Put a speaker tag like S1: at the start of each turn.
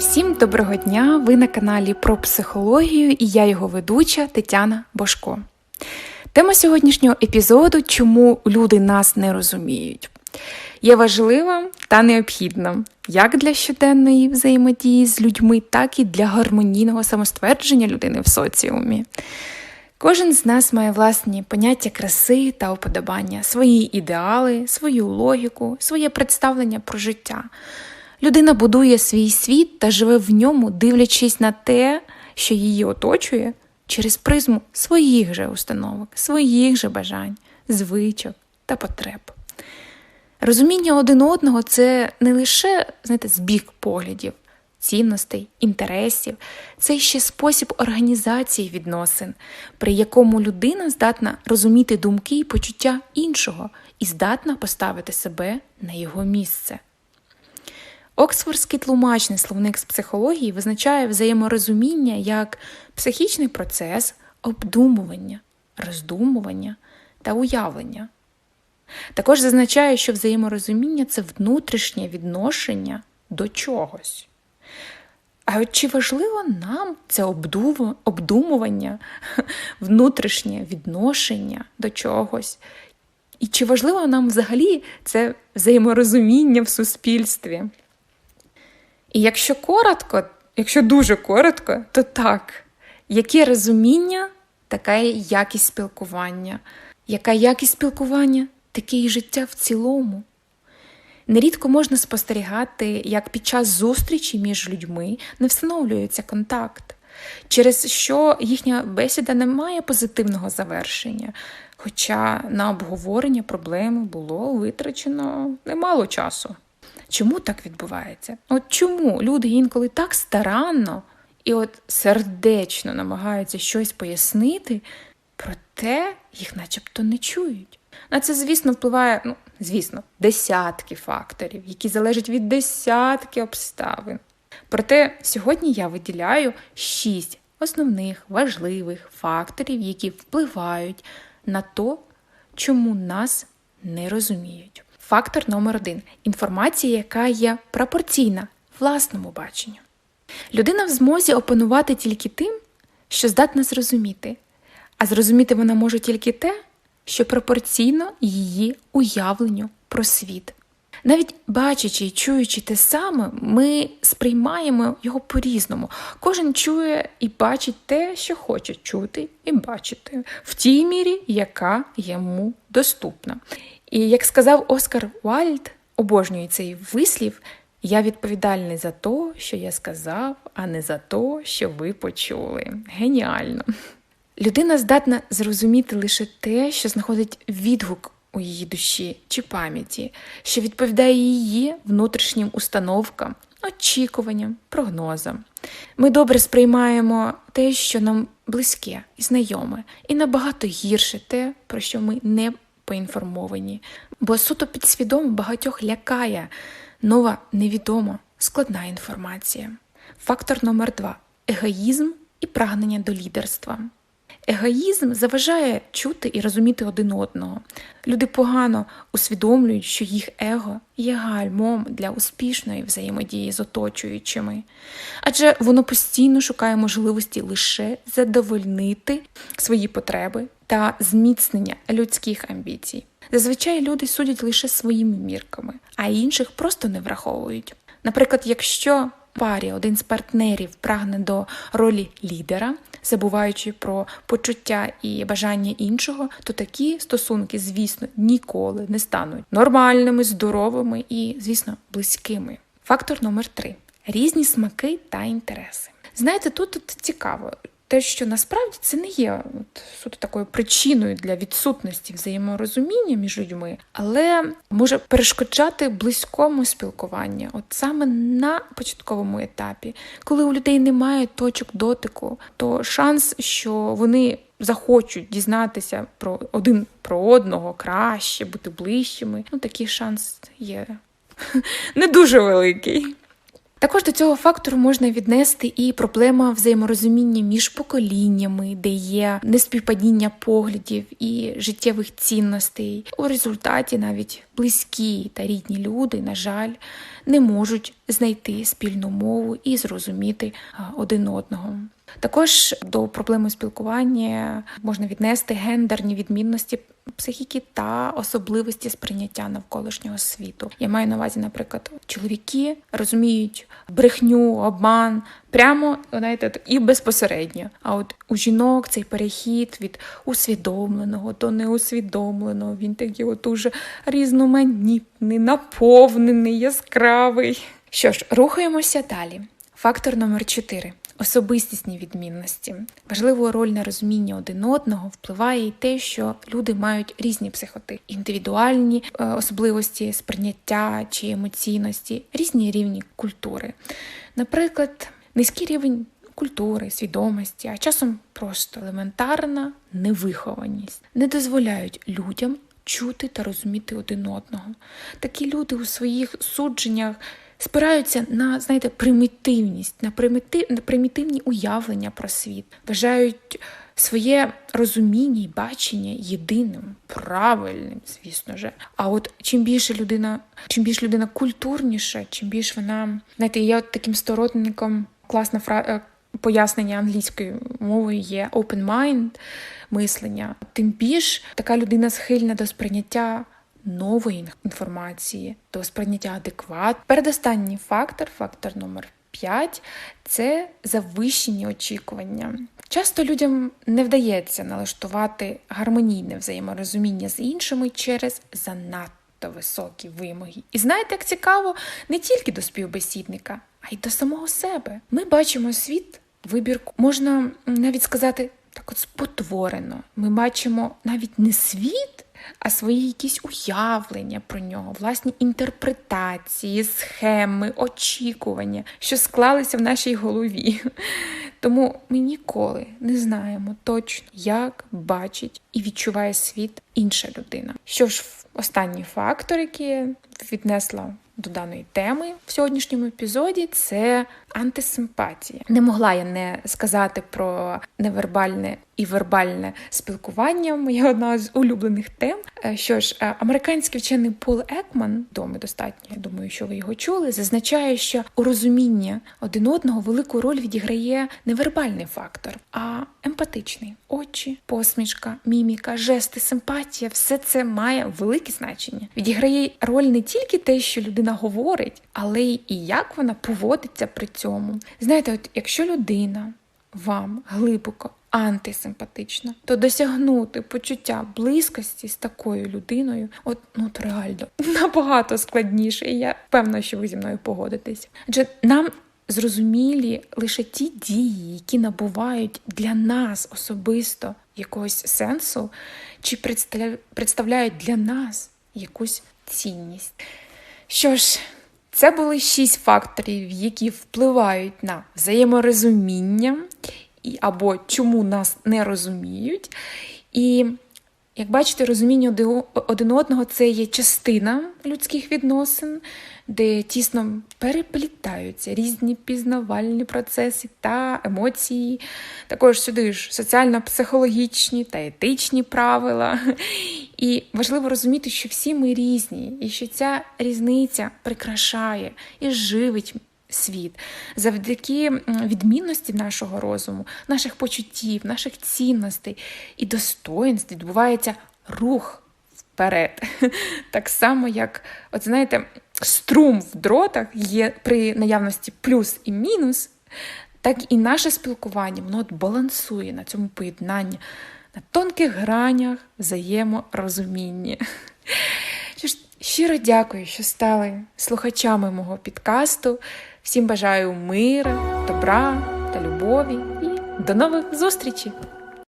S1: Всім доброго дня! Ви на каналі про психологію і я його ведуча Тетяна Бошко. Тема сьогоднішнього епізоду чому люди нас не розуміють. Є важлива та необхідна як для щоденної взаємодії з людьми, так і для гармонійного самоствердження людини в соціумі. Кожен з нас має власні поняття краси та уподобання, свої ідеали, свою логіку, своє представлення про життя. Людина будує свій світ та живе в ньому, дивлячись на те, що її оточує, через призму своїх же установок, своїх же бажань, звичок та потреб. Розуміння один одного це не лише знаєте, збіг поглядів, цінностей, інтересів, це ще спосіб організації відносин, при якому людина здатна розуміти думки і почуття іншого і здатна поставити себе на його місце. Оксфордський тлумачний словник з психології визначає взаєморозуміння як психічний процес обдумування, роздумування та уявлення. Також зазначає, що взаєморозуміння це внутрішнє відношення до чогось. А от чи важливо нам це обдумування, внутрішнє відношення до чогось? І чи важливо нам взагалі це взаєморозуміння в суспільстві? І якщо коротко, якщо дуже коротко, то так, яке розуміння, така якість спілкування, яка якість спілкування, таке і життя в цілому. Нерідко можна спостерігати, як під час зустрічі між людьми не встановлюється контакт, через що їхня бесіда не має позитивного завершення, хоча на обговорення проблеми було витрачено немало часу. Чому так відбувається? От чому люди інколи так старанно і от сердечно намагаються щось пояснити, проте їх начебто не чують. На це, звісно, впливає, ну, звісно, десятки факторів, які залежать від десятки обставин. Проте сьогодні я виділяю шість основних важливих факторів, які впливають на то, чому нас не розуміють. Фактор номер один інформація, яка є пропорційна власному баченню. Людина в змозі опанувати тільки тим, що здатна зрозуміти, а зрозуміти вона може тільки те, що пропорційно її уявленню про світ. Навіть бачачи і чуючи те саме, ми сприймаємо його по-різному. Кожен чує і бачить те, що хоче чути і бачити, в тій мірі, яка йому доступна. І як сказав Оскар Вальд, обожнює цей вислів, я відповідальний за те, що я сказав, а не за те, що ви почули. Геніально! Людина здатна зрозуміти лише те, що знаходить відгук у її душі чи пам'яті, що відповідає її внутрішнім установкам, очікуванням, прогнозам. Ми добре сприймаємо те, що нам близьке і знайоме, і набагато гірше те, про що ми не поінформовані, бо суто підсвідомо багатьох лякає нова невідома, складна інформація. Фактор номер два егоїзм і прагнення до лідерства. Егоїзм заважає чути і розуміти один одного. Люди погано усвідомлюють, що їх его є гальмом для успішної взаємодії з оточуючими, адже воно постійно шукає можливості лише задовольнити свої потреби та зміцнення людських амбіцій. Зазвичай люди судять лише своїми мірками, а інших просто не враховують. Наприклад, якщо парі один з партнерів прагне до ролі лідера, забуваючи про почуття і бажання іншого, то такі стосунки, звісно, ніколи не стануть нормальними, здоровими і, звісно, близькими. Фактор номер три різні смаки та інтереси. Знаєте, тут, тут цікаво те, що насправді це не є от, суто такою причиною для відсутності взаєморозуміння між людьми, але може перешкоджати близькому спілкуванню, от саме на початковому етапі, коли у людей немає точок дотику, то шанс, що вони захочуть дізнатися про один про одного краще, бути ближчими, ну такий шанс є не дуже великий. Також до цього фактору можна віднести і проблема взаєморозуміння між поколіннями, де є неспівпадіння поглядів і життєвих цінностей. У результаті навіть близькі та рідні люди, на жаль, не можуть знайти спільну мову і зрозуміти один одного. Також до проблеми спілкування можна віднести гендерні відмінності психіки та особливості сприйняття навколишнього світу. Я маю на увазі, наприклад, чоловіки розуміють брехню, обман прямо знаєте, і безпосередньо. А от у жінок цей перехід від усвідомленого до неусвідомленого, він такий от уже різноманітний, наповнений, яскравий. Що ж, рухаємося далі. Фактор номер 4 особистісні відмінності. Важливу роль на розуміння один одного впливає і те, що люди мають різні психоти, індивідуальні е, особливості сприйняття чи емоційності, різні рівні культури. Наприклад, низький рівень. Культури, свідомості, а часом просто елементарна невихованість не дозволяють людям чути та розуміти один одного. Такі люди у своїх судженнях спираються на знаєте, примітивність, на, примітив, на примітивні уявлення про світ, вважають своє розуміння і бачення єдиним, правильним, звісно ж. А от чим більше людина, чим більш людина культурніша, чим більш вона, знаєте, я от таким сторотником класна фраза. Е, пояснення англійською мовою є open mind, мислення, тим більш така людина схильна до сприйняття нової інформації, до сприйняття адекват. Передостанній фактор, фактор номер 5 це завищені очікування. Часто людям не вдається налаштувати гармонійне взаєморозуміння з іншими через занадто високі вимоги. І знаєте, як цікаво, не тільки до співбесідника, а й до самого себе. Ми бачимо світ, вибірку, можна навіть сказати так, от спотворено. Ми бачимо навіть не світ а свої якісь уявлення про нього, власні інтерпретації, схеми, очікування, що склалися в нашій голові. Тому ми ніколи не знаємо точно, як бачить і відчуває світ інша людина. Що ж, останній фактор, який я віднесла до даної теми в сьогоднішньому епізоді, це антисимпатія. Не могла я не сказати про невербальне і вербальне спілкування. Моя одна з улюблених тем. Е, що ж, е, американський вчений Пол Екман, відомий достатньо, я думаю, що ви його чули, зазначає, що у розуміння один одного велику роль відіграє невербальний фактор, а емпатичний очі, посмішка, міміка, жести, симпатія все це має велике значення. Відіграє роль не тільки те, що людина говорить, але й як вона поводиться при цьому. Знаєте, от якщо людина вам глибоко антисимпатична, то досягнути почуття близькості з такою людиною, от ну реально набагато складніше. І я певна, що ви зі мною погодитесь. Адже нам зрозумілі лише ті дії, які набувають для нас особисто якогось сенсу, чи представляють для нас якусь цінність. Що ж, це були шість факторів, які впливають на взаєморозуміння або чому нас не розуміють. І, як бачите, розуміння один одного це є частина людських відносин, де тісно переплітаються різні пізнавальні процеси та емоції. Також сюди ж соціально-психологічні та етичні правила. І важливо розуміти, що всі ми різні, і що ця різниця прикрашає і живить світ, завдяки відмінності нашого розуму, наших почуттів, наших цінностей і достоинств відбувається рух вперед. Так само, як, от знаєте, струм в дротах є при наявності плюс і мінус, так і наше спілкування воно от балансує на цьому поєднанні, на тонких гранях взаєморозуміння. Щиро дякую, що стали слухачами мого підкасту. Всім бажаю мира, добра та любові і до нових зустрічей!